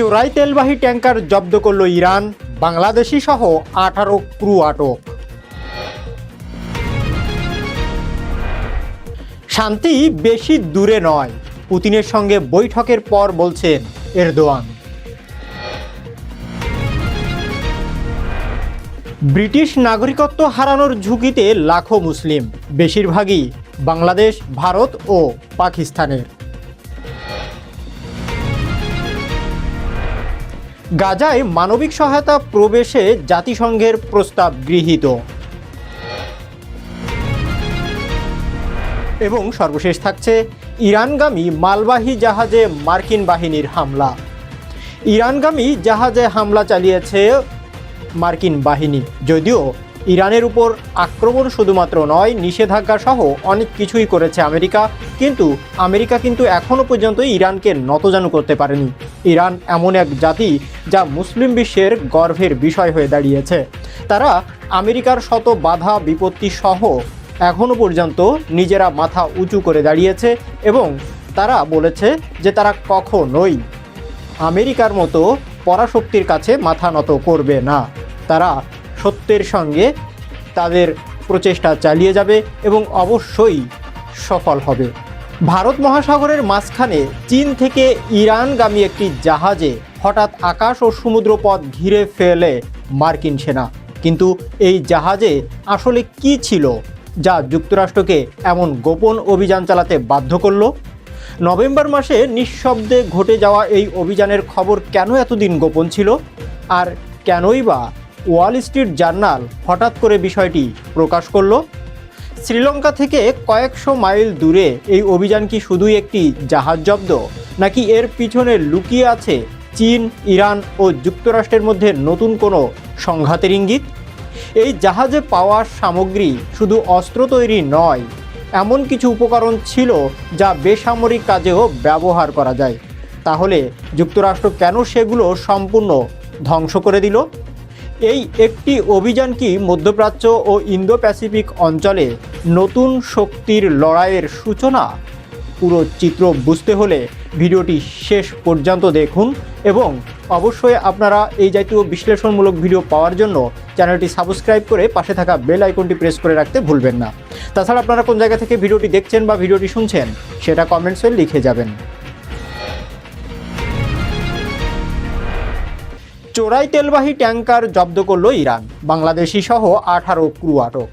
চোরাই তেলবাহী ট্যাঙ্কার জব্দ করল ইরান, বাংলাদেশি সহ আঠারো ক্রু আটক। শান্তি বেশি দূরে নয়, পুতিনের সঙ্গে বৈঠকের পর বলছেন এরদোয়ান। ব্রিটিশ নাগরিকত্ব হারানোর ঝুঁকিতে লাখো মুসলিম, বেশিরভাগই বাংলাদেশ, ভারত ও পাকিস্তানের। গাজায় মানবিক সহায়তা প্রবেশে জাতিসংঘের প্রস্তাব গৃহীত। এবং সর্বশেষ থাকছে ইরানগামী মালবাহী জাহাজে মার্কিন বাহিনীর হামলা। ইরানগামী জাহাজে হামলা চালিয়েছে মার্কিন বাহিনী, যদিও ইরানের উপর আক্রমণ শুধুমাত্র নয়, নিষেধাজ্ঞা সহ অনেক কিছুই করেছে আমেরিকা। কিন্তু আমেরিকা কিন্তু এখনও পর্যন্ত ইরানকে নতজানু করতে পারেনি। ইরান এমন এক জাতি যা মুসলিম বিশ্বের গর্ভের বিষয় হয়ে দাঁড়িয়েছে। তারা আমেরিকার শত বাধা, বিপত্তি সহ এখনও পর্যন্ত নিজেরা মাথা উঁচু করে দাঁড়িয়েছে এবং তারা বলেছে যে তারা কখনোই আমেরিকার মতো পরাশক্তির কাছে মাথা নত করবে না। তারা সত্যের সঙ্গে তাদের প্রচেষ্টা চালিয়ে যাবে এবং অবশ্যই সফল হবে। ভারত মহাসাগরের মাঝখানে চীন থেকে ইরানগামী একটি জাহাজে হঠাৎ আকাশ ও সমুদ্র পথ ঘিরে ফেলে মার্কিন সেনা। কিন্তু এই জাহাজে আসলে কি ছিল যা যুক্তরাষ্ট্রকে এমন গোপন অভিযান চালাতে বাধ্য করল? নভেম্বর মাসে নিঃশব্দে ঘটে যাওয়া এই অভিযানের খবর কেন এতদিন গোপন ছিল? আর কেনই বা ওয়াল স্ট্রিট জার্নাল হঠাৎ করে বিষয়টি প্রকাশ করল। শ্রীলঙ্কা থেকে কয়েকশো মাইল দূরে এই অভিযান কি শুধুই একটি জাহাজ জব্দ, নাকি এর পিছনে লুকিয়ে আছে চীন, ইরান ও যুক্তরাষ্ট্রের মধ্যে নতুন কোনো সংঘাতের ইঙ্গিত? এই জাহাজে পাওয়া সামগ্রী শুধু অস্ত্র তৈরি নয়, এমন কিছু উপকরণ ছিল যা বেসামরিক কাজেও ব্যবহার করা যায়। তাহলে যুক্তরাষ্ট্র কেন সেগুলো সম্পূর্ণ ধ্বংস করে দিল? এই একটি অভিযান কি মধ্যপ্রাচ্য ও ইন্দো প্যাসিফিক অঞ্চলে নতুন শক্তির লড়াইয়ের সূচনা? পুরো চিত্র বুঝতে হলে ভিডিওটি শেষ পর্যন্ত দেখুন এবং অবশ্যই আপনারা এই জাতীয় বিশ্লেষণমূলক ভিডিও পাওয়ার জন্য চ্যানেলটি সাবস্ক্রাইব করে পাশে থাকা বেল আইকনটি প্রেস করে রাখতে ভুলবেন না। তাছাড়া আপনারা কোন জায়গা থেকে ভিডিওটি দেখছেন বা ভিডিওটি শুনছেন, সেটা কমেন্টসে লিখে যাবেন। চোরাই তেলবাহী ট্যাঙ্কার জব্দ করল ইরান। বাংলাদেশি সহ আঠারো ক্রু আটক।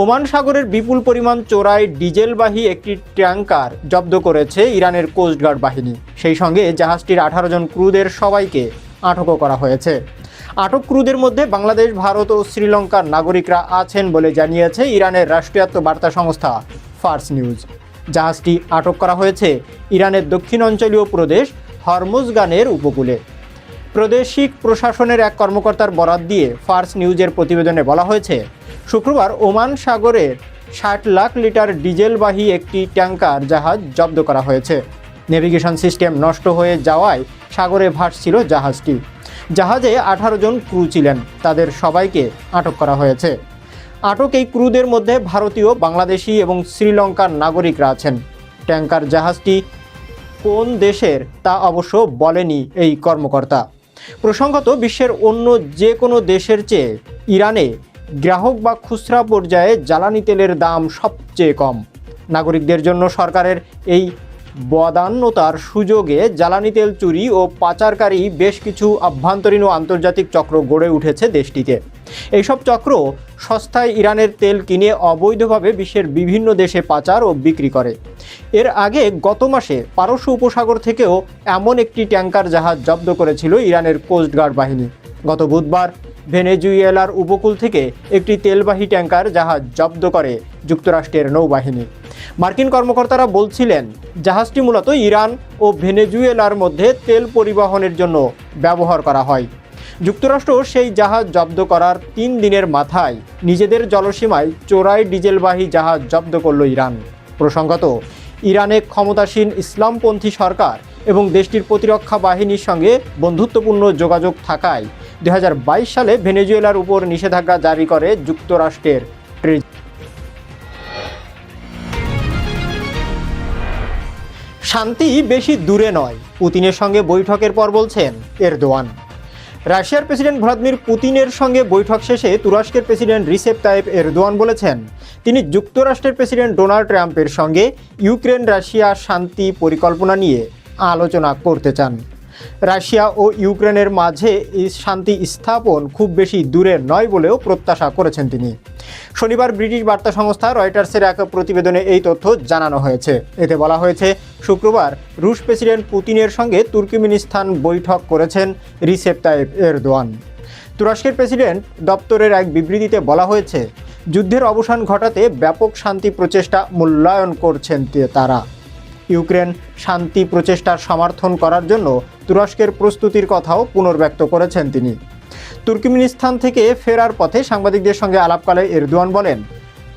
ওমান সাগরের বিপুল পরিমাণ চোরাই ডিজেলবাহী একটি ট্যাঙ্কার জব্দ করেছে ইরানের কোস্টগার্ড বাহিনী। সেই সঙ্গে জাহাজটির আঠারো জন ক্রুদের সবাইকে আটকও করা হয়েছে। আটক ক্রুদের মধ্যে বাংলাদেশ, ভারত ও শ্রীলঙ্কার নাগরিকরা আছেন বলে জানিয়েছে ইরানের রাষ্ট্রীয়ত্ব বার্তা সংস্থা ফার্স নিউজ। জাহাজটি আটক করা হয়েছে ইরানের দক্ষিণ অঞ্চলীয় প্রদেশ হরমুজগানের উপকূলে। প্রাদেশিক প্রশাসনের এক কর্মকর্তার বরাত দিয়ে ফার্স নিউজের প্রতিবেদনে বলা হয়েছে, শুক্রবার ওমান সাগরের ষাট লাখ লিটার ডিজেলবাহী একটি ট্যাঙ্কার জাহাজ জব্দ করা হয়েছে। নেভিগেশন সিস্টেম নষ্ট হয়ে যাওয়ায় সাগরে ভাসছিল জাহাজটি। জাহাজে আঠারো জন ক্রু ছিলেন, তাদের সবাইকে আটক করা হয়েছে। আটক এই ক্রুদের মধ্যে ভারতীয়, বাংলাদেশি এবং শ্রীলঙ্কার নাগরিকরা আছেন। ট্যাঙ্কার জাহাজটি কোন দেশের তা অবশ্য বলেনি এই কর্মকর্তা। প্রসঙ্গত, বিশ্বের অন্য যে কোনো দেশের চেয়ে ইরানে গ্রাহক বা খুচরা পর্যায়ে জ্বালানি তেলের দাম সবচেয়ে কম। নাগরিকদের জন্য সরকারের এই বদান্যতার সুযোগে জ্বালানি তেল চুরি ও পাচারকারী বেশ কিছু আভ্যন্তরীণ ও আন্তর্জাতিক চক্র গড়ে উঠেছে দেশটিতে এইসব চক্র সস্তায় ইরানের তেল কিনে অবৈধভাবে বিশ্বের বিভিন্ন দেশে পাচার ও বিক্রি করে। এর আগে গত মাসে পারস্য উপসাগর থেকেও এমন একটি ট্যাঙ্কার জাহাজ জব্দ করেছিল ইরানের কোস্টগার্ড বাহিনী। গত বুধবার ভেনেজুয়েলার উপকূল থেকে একটি তেলবাহী ট্যাঙ্কার জাহাজ জব্দ করে যুক্তরাষ্ট্রের নৌবাহিনী। মার্কিন কর্মকর্তারা বলছিলেন, জাহাজটি মূলত ইরান ও ভেনেজুয়েলার মধ্যে তেল পরিবহনের জন্য ব্যবহার করা হয়। যুক্তরাষ্ট্র সেই জাহাজ জব্দ করার তিন দিনের মাথায় নিজেদের জলসীমায় চোরাই ডিজেলবাহী জাহাজ জব্দ করল ইরান। প্রসঙ্গত, ইরানে ক্ষমতাসীন ইসলামপন্থী সরকার এবং দেশটির প্রতিরক্ষা বাহিনীর সঙ্গে বন্ধুত্বপূর্ণ যোগাযোগ থাকায় দু হাজার বাইশ সালে ভেনেজুয়েলার উপর নিষেধাজ্ঞা জারি করে যুক্তরাষ্ট্রের শান্তি বেশি দূরে নয়, পুতিনের সঙ্গে বৈঠকের পর বলছেন এরদোয়ান। রাশিয়ার প্রেসিডেন্ট ভ্লাদিমির পুতিনের সঙ্গে বৈঠক শেষে তুরস্কের প্রেসিডেন্ট রিসেপ তাইপ এরদোয়ান বলেছেন, তিনি যুক্তরাষ্ট্রের প্রেসিডেন্ট ডোনাল্ড ট্রাম্পের সঙ্গে ইউক্রেন রাশিয়া শান্তি পরিকল্পনা নিয়ে আলোচনা করতে চান। রাশিয়া ও ইউক্রেনের মাঝে শান্তি স্থাপন খুব বেশি দূরে নয় বলেও প্রত্যাশা করেছেন তিনি। শনিবার ব্রিটিশ বার্তা সংস্থা রয়টার্সের এক প্রতিবেদনে এই তথ্য জানানো হয়েছে। এতে বলা হয়েছে, শুক্রবার রুশ প্রেসিডেন্ট পুতিনের সঙ্গে তুর্কমেনিস্তান বৈঠক করেছেন রিসেপ তাইপ এরদোয়ান। তুরস্কের প্রেসিডেন্ট দপ্তরের এক বিবৃতিতে বলা হয়েছে, যুদ্ধের অবসান ঘটাতে ব্যাপক শান্তি প্রচেষ্টা মূল্যায়ন করছেন তারা। ইউক্রেন শান্তি প্রচেষ্টার সমর্থন করার জন্য তুরস্কের প্রস্তুতির কথাও পুনর্ব্যক্ত করেছেন তিনি। তুর্কমেনিস্তান থেকে ফেরার পথে সাংবাদিকদের সঙ্গে আলাপকালে এরদোয়ান বলেন,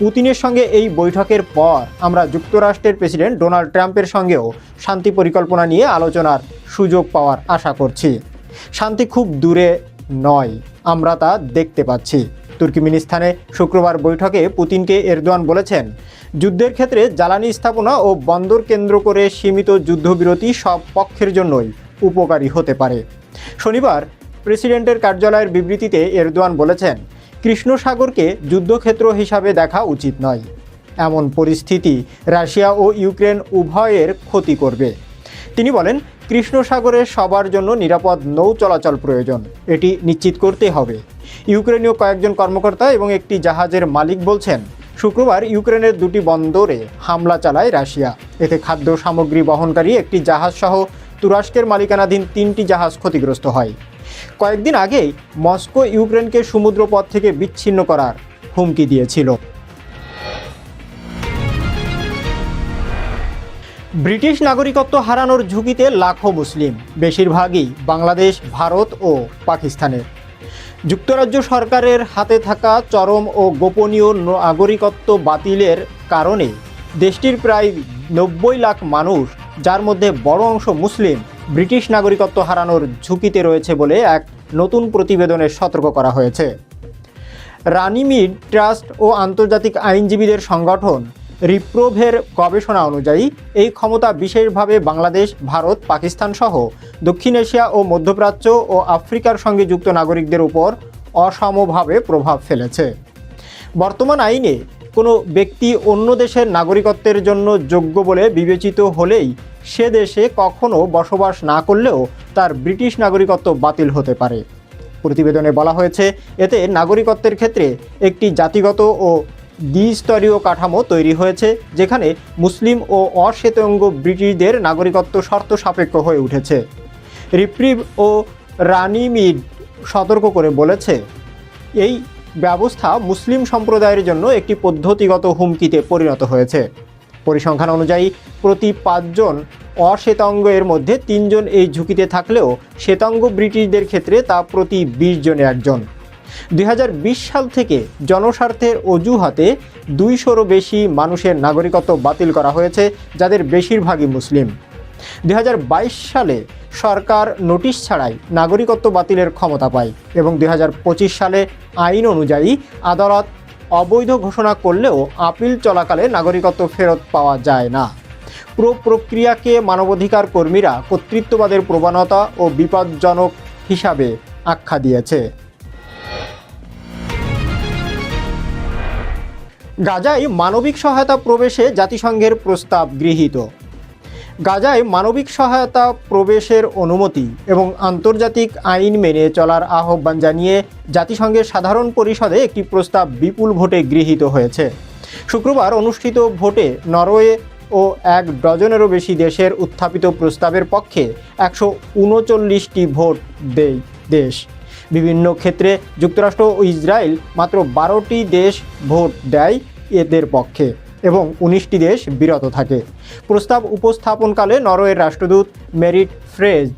পুতিনের সঙ্গে এই বৈঠকের পর আমরা যুক্তরাষ্ট্রের প্রেসিডেন্ট ডোনাল্ড ট্রাম্পের সঙ্গেও শান্তি পরিকল্পনা নিয়ে আলোচনার সুযোগ পাওয়ার আশা করছি। শান্তি খুব দূরে নয়, আমরা তা দেখতে পাচ্ছি। তুর্কমেনিস্তানে শুক্রবার বৈঠকে পুতিনকে এরদোয়ান বলেছেন। যুদ্ধের ক্ষেত্রে জ্বালানি স্থাপনা ও বন্দর কেন্দ্র করে সীমিত যুদ্ধবিরতি সব পক্ষের জন্যই উপকারী হতে পারে। শনিবার প্রেসিডেন্টের কার্যালয়ের বিবৃতিতে এরদোয়ান বলেছেন কৃষ্ণ সাগরকে যুদ্ধক্ষেত্র হিসাবে দেখা উচিত নয়। এমন পরিস্থিতি রাশিয়া ও ইউক্রেন উভয়ের ক্ষতি করবে। তিনি বলেন কৃষ্ণ সাগরে সবার জন্য নিরাপদ নৌ চলাচল প্রয়োজন। এটি নিশ্চিত করতে হবে। ইউক্রেনীয় কয়েকজন কর্মকর্তা এবং একটি জাহাজের মালিক বলছেন, শুক্রবার ইউক্রেনের দুটি বন্দরে হামলা চালায় রাশিয়া। এতে খাদ্য সামগ্রী বহনকারী একটি জাহাজ সহ তুরস্কের মালিকানাধীন তিনটি জাহাজ ক্ষতিগ্রস্ত হয়। কয়েকদিন আগেই মস্কো ইউক্রেনকে সমুদ্রপথ থেকে বিচ্ছিন্ন করার হুমকি দিয়েছিল। ব্রিটিশ নাগরিকত্ব হারানোর ঝুঁকিতে লাখো মুসলিম, বেশিরভাগই বাংলাদেশ, ভারত ও পাকিস্তানের। যুক্তরাজ্য সরকারের হাতে থাকা চরম ও গোপনীয় নাগরিকত্ব বাতিলের কারণে দেশটির প্রায় নব্বই লাখ মানুষ, যার মধ্যে বড় অংশ মুসলিম, ব্রিটিশ নাগরিকত্ব হারানোর ঝুঁকিতে রয়েছে বলে এক নতুন প্রতিবেদনে সতর্ক করা হয়েছে। রানিমিড ট্রাস্ট ও আন্তর্জাতিক আইনজীবীদের সংগঠন রিপ্রোভের গবেষণা অনুযায়ী, এই ক্ষমতা বিশেষভাবে বাংলাদেশ, ভারত, পাকিস্তান সহ দক্ষিণ এশিয়া ও মধ্যপ্রাচ্য ও আফ্রিকার সঙ্গে যুক্ত নাগরিকদের উপর অসমভাবে প্রভাব ফেলেছে। বর্তমান আইনে কোনো ব্যক্তি অন্য দেশের নাগরিকত্বের জন্য যোগ্য বলে বিবেচিত হলেই সে দেশে কখনো বসবাস না করলেও তার ব্রিটিশ নাগরিকত্ব বাতিল হতে পারে। প্রতিবেদনে বলা হয়েছে, এতে নাগরিকত্বের ক্ষেত্রে একটি জাতিগত ও দ্বিস্তরীয় কাঠামো তৈরি হয়েছে, যেখানে মুসলিম ও অশ্বেতাঙ্গ ব্রিটিশদের নাগরিকত্ব শর্ত সাপেক্ষ হয়ে উঠেছে। রিপ্রিভ ও রানিমিড সতর্ক করে বলেছে, এই ব্যবস্থা মুসলিম সম্প্রদায়ের জন্য একটি পদ্ধতিগত হুমকিতে পরিণত হয়েছে। পরিসংখ্যান অনুযায়ী, প্রতি পাঁচজন অশ্বেতাঙ্গ এর মধ্যে তিনজন এই ঝুঁকিতে থাকলেও, শ্বেতাঙ্গ ব্রিটিশদের ক্ষেত্রে তা প্রতি বিশ জনে একজন। দুই হাজার বিশ সাল থেকে জনস্বার্থের অজুহাতে দুইশোরও বেশি মানুষের নাগরিকত্ব বাতিল করা হয়েছে, যাদের বেশিরভাগই মুসলিম। দুই হাজার বাইশ সালে সরকার নোটিশ ছাড়াই নাগরিকত্ব বাতিলের ক্ষমতা পায় এবং দুই হাজার পঁচিশ সালে আইন অনুযায়ী আদালত অবৈধ ঘোষণা করলেও আপিল চলাকালে নাগরিকত্ব ফেরত পাওয়া যায় না। পুরো প্রক্রিয়াকে মানবাধিকার কর্মীরা কর্তৃত্ববাদের প্রবণতা ও বিপজ্জনক হিসাবে আখ্যা দিয়েছে। গাজায় মানবিক সহায়তা প্রবেশে জাতিসংঘের প্রস্তাব গৃহীত। গাজায় মানবিক সহায়তা প্রবেশের অনুমতি এবং আন্তর্জাতিক আইন মেনে চলার আহ্বান জানিয়ে জাতিসংঘের সাধারণ পরিষদে একটি প্রস্তাব বিপুল ভোটে গৃহীত হয়েছে। শুক্রবার অনুষ্ঠিত ভোটে নরওয়ে ও এক ডজনেরও বেশি দেশের উত্থাপিত প্রস্তাবের পক্ষে একশো উনচল্লিশটি ভোট দেয় দেশ। বিভিন্ন ক্ষেত্রে যুক্তরাষ্ট্র ও ইসরায়েল মাত্র বারোটি দেশ ভোট দেয় এদের পক্ষে এবং উনিশটি দেশ বিরত থাকে। প্রস্তাব উপস্থাপনকালে নরওয়ের রাষ্ট্রদূত মেরিট ফ্রেজ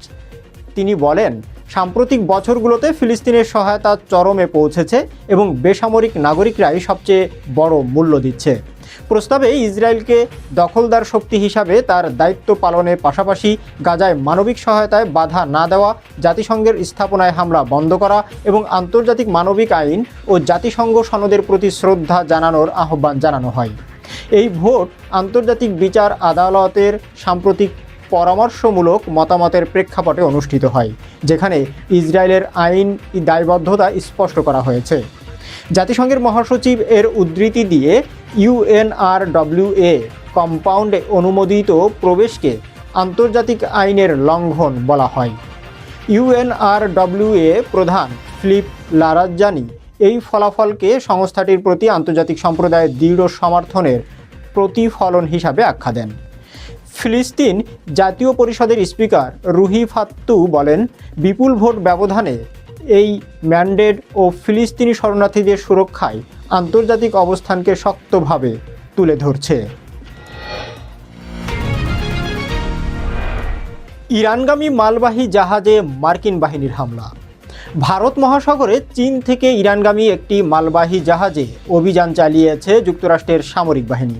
তিনি বলেন, সাম্প্রতিক বছরগুলোতে ফিলিস্তিনের সহায়তা চরমে পৌঁছেছে এবং বেসামরিক নাগরিকরাই সবচেয়ে বড় মূল্য দিচ্ছে। প্রস্তাবে ইসরায়েলকে দখলদার শক্তি হিসাবে তার দায়িত্ব পালনের পাশাপাশি গাজায় মানবিক সহায়তায় বাধা না দেওয়া, জাতিসংঘের স্থাপনায় হামলা বন্ধ করা এবং আন্তর্জাতিক মানবিক আইন ও জাতিসংঘ সনদের প্রতি শ্রদ্ধা জানানোর আহ্বান জানানো হয়। এই ভোট আন্তর্জাতিক বিচার আদালতের সাম্প্রতিক পরামর্শমূলক মতামতের প্রেক্ষাপটে অনুষ্ঠিত হয়, যেখানে ইসরায়েলের আইন দায়বদ্ধতা স্পষ্ট করা হয়েছে। জাতিসংঘের মহাসচিব এর উদ্ধৃতি দিয়ে ইউএনআরডব্লিউএ কম্পাউন্ডে অনুমোদিত প্রবেশকে আন্তর্জাতিক আইনের লঙ্ঘন বলা হয়। ইউএনআরডব্লিউএ প্রধান ফিলিপ লারাজ্জানি এই ফলাফলকে সংস্থাটির প্রতি আন্তর্জাতিক সম্প্রদায়ের দৃঢ় সমর্থনের প্রতিফলন হিসাবে আখ্যা দেন। ফিলিস্তিন জাতীয় পরিষদের স্পিকার রুহি ফাত্তু বলেন, বিপুল ভোট ব্যবধানে এই ম্যান্ডেট ও ফিলিস্তিনি শরণার্থীদের সুরক্ষায় আন্তর্জাতিক অবস্থানকে শক্তভাবে তুলে ধরছে। ইরানগামী মালবাহী জাহাজে মার্কিন বাহিনীর হামলা। ভারত মহাসাগরে চীন থেকে ইরানগামী একটি মালবাহী জাহাজে অভিযান চালিয়েছে যুক্তরাষ্ট্রের সামরিক বাহিনী।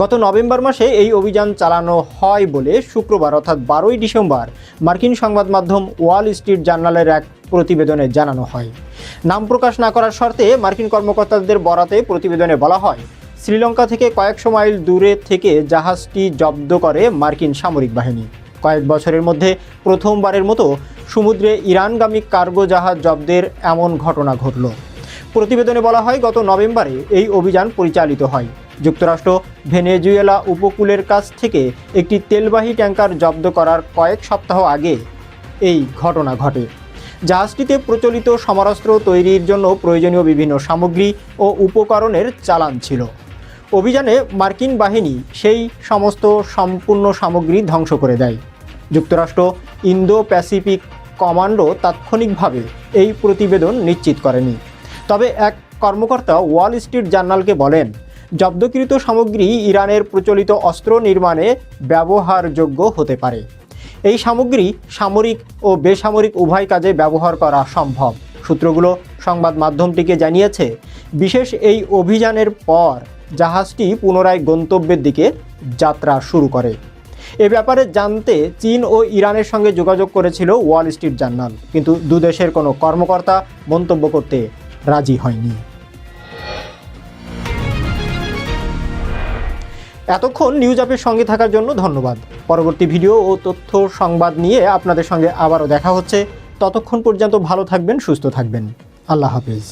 গত নভেম্বর মাসে এই অভিযান চালানো হয় বলে শুক্রবার অর্থাৎ বারোই ডিসেম্বর মার্কিন সংবাদ মাধ্যম ওয়াল স্ট্রিট জার্নালের এক প্রতিবেদনে জানানো হয়। নাম প্রকাশ না করার শর্তে মার্কিন কর্মকর্তাদের বরাতে প্রতিবেদনে বলা হয়, শ্রীলঙ্কা থেকে কয়েকশো মাইল দূরে থেকে জাহাজটি জব্দ করে মার্কিন সামরিক বাহিনী। কয়েক বছরের মধ্যে প্রথমবারের মতো সমুদ্রে ইরানগামী কার্গো জাহাজ জব্দের এমন ঘটনা ঘটল। প্রতিবেদনে বলা হয়, গত নভেম্বরে এই অভিযান পরিচালিত হয়। যুক্তরাষ্ট্র ভেনেজুয়েলা উপকূলের কাছ থেকে একটি তেলবাহী ট্যাঙ্কার জব্দ করার কয়েক সপ্তাহ আগে এই ঘটনা ঘটে। জাহাজটিতে প্রচলিত সমরাস্ত্র তৈরির জন্য প্রয়োজনীয় বিভিন্ন সামগ্রী ও উপকরণের চালান ছিল। অভিযানে মার্কিন বাহিনী সেই সমস্ত সম্পূর্ণ সামগ্রী ধ্বংস করে দেয়। যুক্তরাষ্ট্র ইন্দো প্যাসিফিক কমান্ডো তাৎক্ষণিকভাবে এই প্রতিবেদন নিশ্চিত করেনি। তবে এক কর্মকর্তা ওয়াল স্ট্রিট জার্নালকে বলেন, জব্দকৃত সামগ্রী ইরানের প্রচলিত অস্ত্র নির্মাণে ব্যবহারযোগ্য হতে পারে। এই সামগ্রী সামরিক ও বেসামরিক উভয় কাজে ব্যবহার করা সম্ভব। সূত্রগুলো সংবাদ মাধ্যমটিকে জানিয়েছে, বিশেষ এই অভিযানের পর জাহাজটি পুনরায় গন্তব্যের দিকে যাত্রা শুরু করে। এ ব্যাপারে জানতে চীন ও ইরানের সঙ্গে যোগাযোগ করেছিল ওয়াল স্ট্রিট জার্নাল, কিন্তু দুদেশের কোনো কর্মকর্তা মন্তব্য করতে রাজি হয়নি। এতক্ষণ নিউজ অ্যাপের সঙ্গে থাকার জন্য ধন্যবাদ। পরবর্তী ভিডিও ও তথ্য সংবাদ নিয়ে আপনাদের সঙ্গে আবারও দেখা হচ্ছে। ততক্ষণ পর্যন্ত ভালো থাকবেন, সুস্থ থাকবেন। আল্লাহ হাফিজ।